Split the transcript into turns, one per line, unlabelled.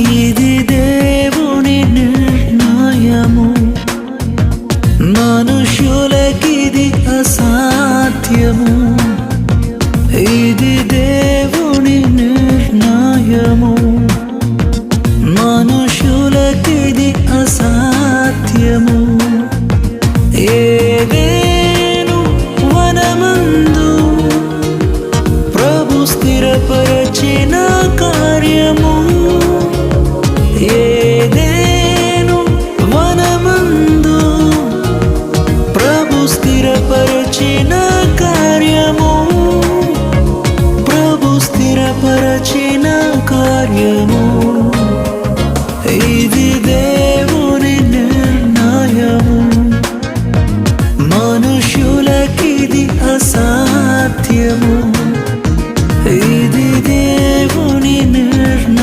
ఇది దేవుని నిర్ణయము. మనుషులకిది అసాధ్యము. ఇది దేవుని నిర్ణయము. మనుషులకిది అసాధ్యము. ప్రభు స్థిరపరచిన కార్యము. స్థిరపరచిన కార్యము. ప్రభు స్థిరపరచిన కార్యము. ఇది దేవుని నిర్ణయము. మనుషులకిది అసాధ్యము.